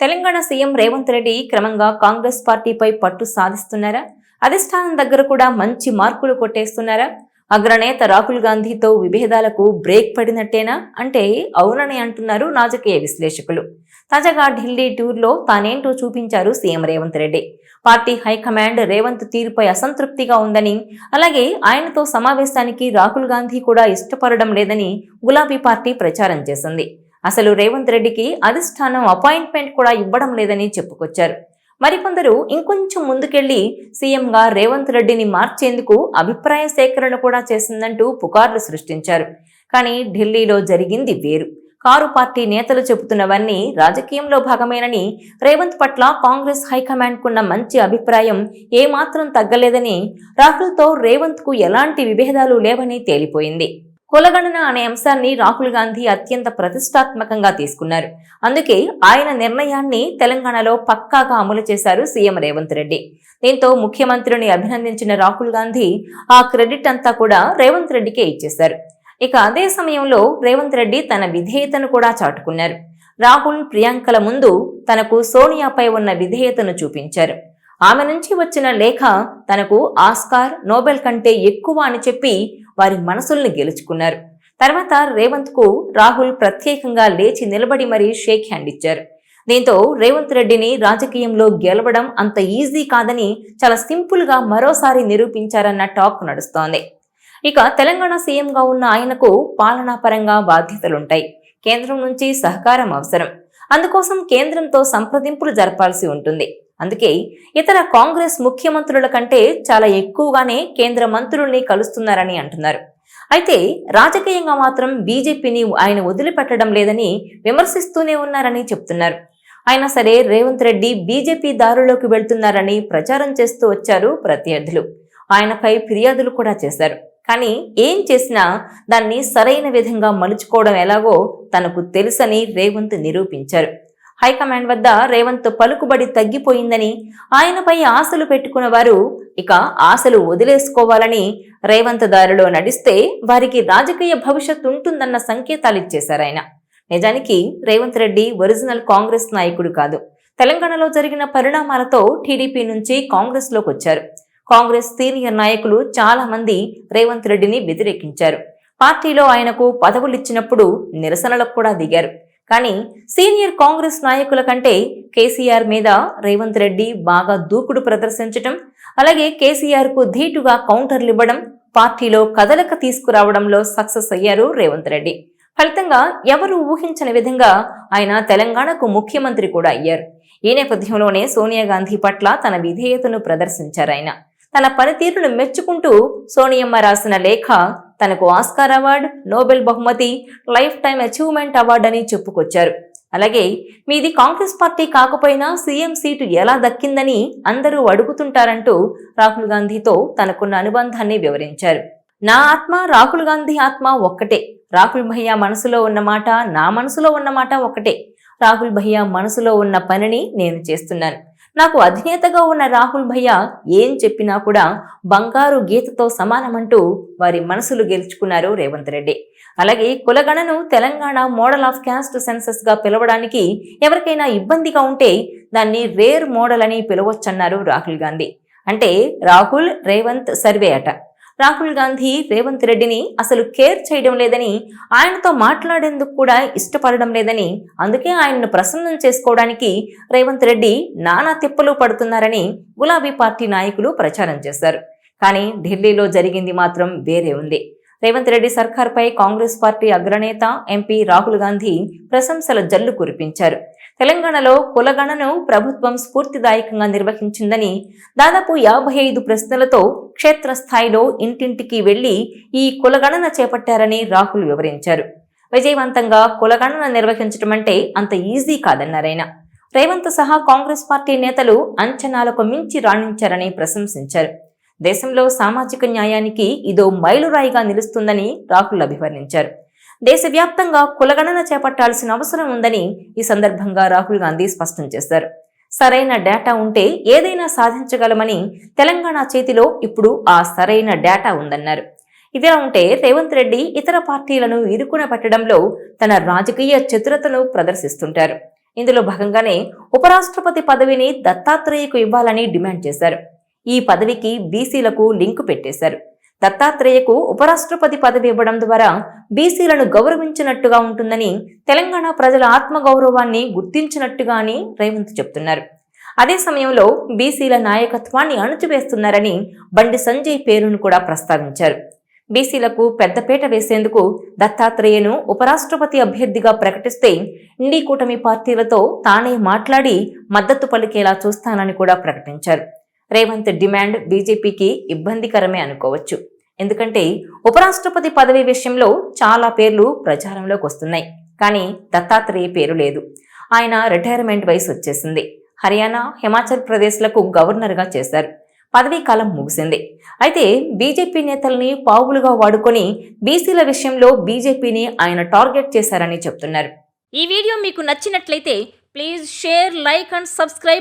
Telangana CM Revanth Reddy క్రమంగా కాంగ్రెస్ పార్టీపై పట్టు సాధిస్తున్నారా? అధిష్టానం దగ్గర కూడా మంచి మార్కులు కొట్టేస్తున్నారా? అగ్రనేత రాహుల్ గాంధీతో విభేదాలకు బ్రేక్ పడినట్టేనా? అంటే అవునని అంటున్నారు రాజకీయ విశ్లేషకులు. తాజాగా ఢిల్లీ టూర్లో తానేంటో చూపించారు CM Revanth Reddy. Party high command Revanth తీరుపై అసంతృప్తిగా ఉందని అలాగే ఆయనతో సమావేశానికి రాహుల్ గాంధీ కూడా ఇష్టపడడం లేదని గులాబీ పార్టీ ప్రచారం చేసింది. అసలు రేవంత్ రెడ్డికి అధిష్టానం అపాయింట్మెంట్ కూడా ఇవ్వడం లేదని చెప్పుకొచ్చారు. మరికొందరు ఇంకొంచెం ముందుకెళ్ళి సీఎంగా రేవంత్ రెడ్డిని మార్చేందుకు అభిప్రాయ సేకరణ కూడా చేసిందంటూ పుకార్లు సృష్టించారు. కానీ ఢిల్లీలో జరిగింది వేరు. కారు పార్టీ నేతలు చెబుతున్నవన్నీ రాజకీయంలో భాగమేనని రేవంత్ పట్ల కాంగ్రెస్ హైకమాండ్కున్న మంచి అభిప్రాయం ఏమాత్రం తగ్గలేదని రాహుల్తో రేవంత్కు ఎలాంటి విభేదాలు లేవని తేలిపోయింది. కులగణన అనే అంశాన్ని రాహుల్ గాంధీ అత్యంత ప్రతిష్టాత్మకంగా తీసుకున్నారు. అందుకే ఆయన నిర్ణయాన్ని తెలంగాణలో పక్కాగా అమలు చేశారు సీఎం రేవంత్ రెడ్డి. దీంతో ముఖ్యమంత్రిని అభినందించిన రాహుల్ గాంధీ ఆ క్రెడిట్ అంతా కూడా రేవంత్ రెడ్డికే ఇచ్చేశారు. ఇక అదే సమయంలో రేవంత్ రెడ్డి తన విధేయతను కూడా చాటుకున్నారు. రాహుల్ ప్రియాంకల ముందు తనకు సోనియాపై ఉన్న విధేయతను చూపించారు. ఆమె నుంచి వచ్చిన లేఖ తనకు ఆస్కార్ నోబెల్ కంటే ఎక్కువ అని చెప్పి వారి మనసుల్ని గెలుచుకున్నారు. తర్వాత రేవంత్కు రాహుల్ ప్రత్యేకంగా లేచి నిలబడి మరీ షేక్ హ్యాండ్ ఇచ్చారు. దీంతో రేవంత్ రెడ్డిని రాజకీయంలో గెలవడం అంత ఈజీ కాదని చాలా సింపుల్గా మరోసారి నిరూపించారన్న టాక్ నడుస్తోంది. ఇక తెలంగాణ సీఎంగా ఉన్న ఆయనకు పాలనాపరంగా బాధ్యతలుంటాయి. కేంద్రం నుంచి సహకారం అవసరం. అందుకోసం కేంద్రంతో సంప్రదింపులు జరపాల్సి ఉంటుంది. అందుకే ఇతర కాంగ్రెస్ ముఖ్యమంత్రుల కంటే చాలా ఎక్కువగానే కేంద్ర మంత్రుల్ని కలుస్తున్నారని అంటున్నారు. అయితే రాజకీయంగా మాత్రం బీజేపీని ఆయన వదిలిపెట్టడం లేదని విమర్శిస్తూనే ఉన్నారని చెప్తున్నారు. అయినా సరే రేవంత్ రెడ్డి బీజేపీ దారిలోకి వెళ్తున్నారని ప్రచారం చేస్తూ వచ్చారు ప్రత్యర్థులు. ఆయనపై ఫిర్యాదులు కూడా చేశారు. కానీ ఏం చేసినా దాన్ని సరైన విధంగా మలుచుకోవడం ఎలాగో తనకు తెలుసని రేవంత్ నిరూపించారు. హైకమాండ్ వద్ద రేవంత్ పలుకుబడి తగ్గిపోయిందని ఆయనపై ఆశలు పెట్టుకున్న వారు ఇక ఆశలు వదిలేసుకోవాలని రేవంత్ దారిలో నడిస్తే వారికి రాజకీయ భవిష్యత్తు ఉంటుందన్న సంకేతాలు ఇచ్చేశారు ఆయన. నిజానికి రేవంత్ రెడ్డి ఒరిజినల్ కాంగ్రెస్ నాయకుడు కాదు. తెలంగాణలో జరిగిన పరిణామాలతో టీడీపీ నుంచి కాంగ్రెస్లోకి వచ్చారు. కాంగ్రెస్ సీనియర్ నాయకులు చాలా మంది రేవంత్ రెడ్డిని వ్యతిరేకించారు పార్టీలో ఆయనకు పదవులిచ్చినప్పుడు నిరసనలకు కూడా దిగారు. కానీ సీనియర్ కాంగ్రెస్ నాయకుల కంటే కేసీఆర్ మీద రేవంత్ రెడ్డి బాగా దూకుడు ప్రదర్శించటం అలాగే కేసీఆర్కు ధీటుగా కౌంటర్లు ఇవ్వడం పార్టీలో కదలక తీసుకురావడంలో సక్సెస్ అయ్యారు రేవంత్ రెడ్డి. ఫలితంగా ఎవరు ఊహించని విధంగా ఆయన తెలంగాణకు ముఖ్యమంత్రి కూడా అయ్యారు. ఈ నేపథ్యంలోనే సోనియా గాంధీ పట్ల తన విధేయతను ప్రదర్శించారు ఆయన. తన పనితీరును మెచ్చుకుంటూ సోనియమ్మ రాసిన లేఖ తనకు ఆస్కార్ అవార్డు నోబెల్ బహుమతి లైఫ్ టైం అచీవ్మెంట్ అవార్డు అని చెప్పుకొచ్చారు. అలాగే మీది కాంగ్రెస్ పార్టీ కాకపోయినా సీఎం సీటు ఎలా దక్కిందని అందరూ అడుగుతుంటారంటూ రాహుల్ గాంధీతో తనకున్న అనుబంధాన్ని వివరించారు. నా ఆత్మ రాహుల్ గాంధీ ఆత్మ ఒక్కటే. రాహుల్ భయ్యా మనసులో ఉన్న మాట నా మనసులో ఉన్న మాట ఒకటే రాహుల్ భయ్యా మనసులో ఉన్న పనిని నేను చేస్తున్నాను. నాకు అధినేతగా ఉన్న రాహుల్ భయ్య ఏం చెప్పినా కూడా బంగారు గీతతో సమానమంటూ వారి మనసులు గెలుచుకున్నారు రేవంత్ రెడ్డి. అలాగే కులగణను తెలంగాణ మోడల్ ఆఫ్ క్యాస్ట్ సెన్సస్గా పిలవడానికి ఎవరికైనా ఇబ్బందిగా ఉంటే దాన్ని రేర్ మోడల్ అని పిలవచ్చన్నారు రాహుల్ గాంధీ. అంటే రాహుల్ రేవంత్ సర్వే అట. రాహుల్ గాంధీ రేవంత్ రెడ్డిని అసలు కేర్ చేయడం లేదని ఆయనతో మాట్లాడేందుకు కూడా ఇష్టపడడం లేదని అందుకే ఆయనను ప్రసన్నం చేసుకోవడానికి రేవంత్ రెడ్డి నానా తిప్పలు పడుతున్నారని గులాబీ పార్టీ నాయకులు ప్రచారం చేశారు. కానీ ఢిల్లీలో జరిగింది మాత్రం వేరే ఉంది. రేవంత్ రెడ్డి సర్కార్పై కాంగ్రెస్ పార్టీ అగ్రనేత ఎంపీ రాహుల్ గాంధీ ప్రశంసల జల్లు కురిపించారు. తెలంగాణలో కులగణను ప్రభుత్వం స్ఫూర్తిదాయకంగా నిర్వహించిందని దాదాపు యాభై ఐదు ప్రశ్నలతో క్షేత్రస్థాయిలో ఇంటింటికి వెళ్ళి ఈ కులగణన చేపట్టారని రాహుల్ వివరించారు. విజయవంతంగా కులగణన నిర్వహించడం అంటే అంత ఈజీ కాదన్నారాయన. రేవంత్ సహా కాంగ్రెస్ పార్టీ నేతలు అంచనాలకు మించి రాణించారని ప్రశంసించారు. దేశంలో సామాజిక న్యాయానికి ఇదో మైలురాయిగా నిలుస్తుందని రాహుల్ అభివర్ణించారు. దేశవ్యాప్తంగా కులగణన చేపట్టాల్సిన అవసరం ఉందని ఈ సందర్భంగా రాహుల్ గాంధీ స్పష్టం చేశారు. సరైన డేటా ఉంటే ఏదైనా సాధించగలమని తెలంగాణ చేతిలో ఇప్పుడు ఆ సరైన డేటా ఉందన్నారు. ఇదిలా ఉంటే రేవంత్ రెడ్డి ఇతర పార్టీలను ఇరుకున పెట్టడంలో తన రాజకీయ చతురతను ప్రదర్శిస్తుంటారు. ఇందులో భాగంగానే ఉపరాష్ట్రపతి పదవిని దత్తాత్రేయకు ఇవ్వాలని డిమాండ్ చేశారు. ఈ పదవికి బీసీలకు లింకు పెట్టేశారు. దత్తాత్రేయకు ఉపరాష్ట్రపతి పదవి ఇవ్వడం ద్వారా బీసీలను గౌరవించినట్టుగా ఉంటుందని తెలంగాణ ప్రజల ఆత్మగౌరవాన్ని గుర్తించినట్టుగాని రేవంత్ చెప్తున్నారు. అదే సమయంలో బీసీల నాయకత్వాన్ని అణచివేస్తున్నారని బండి సంజయ్ పేరును కూడా ప్రస్తావించారు. బీసీలకు పెద్దపీట వేసేందుకు దత్తాత్రేయను ఉపరాష్ట్రపతి అభ్యర్థిగా ప్రకటిస్తే ఇండి కూటమి పార్టీలతో తానే మాట్లాడి మద్దతు పలికేలా చూస్తానని కూడా ప్రకటించారు. రేవంత్ డిమాండ్ బీజేపీకి ఇబ్బందికరమే అనుకోవచ్చు. ఎందుకంటే ఉపరాష్ట్రపతి పదవి విషయంలో చాలా పేర్లు ప్రచారంలోకి వస్తున్నాయి. కానీ దత్తాత్రేయ పేరు లేదు. ఆయన రిటైర్మెంట్ వయసు వచ్చేసింది. హర్యానా హిమాచల్ ప్రదేశ్లకు గవర్నర్గా చేశారు. పదవీ కాలం ముగిసింది. అయితే బీజేపీ నేతల్ని పావులుగా వాడుకొని బీసీల విషయంలో బీజేపీని ఆయన టార్గెట్ చేశారని చెప్తున్నారు. ఈ వీడియో మీకు నచ్చినట్లయితే please share like and subscribe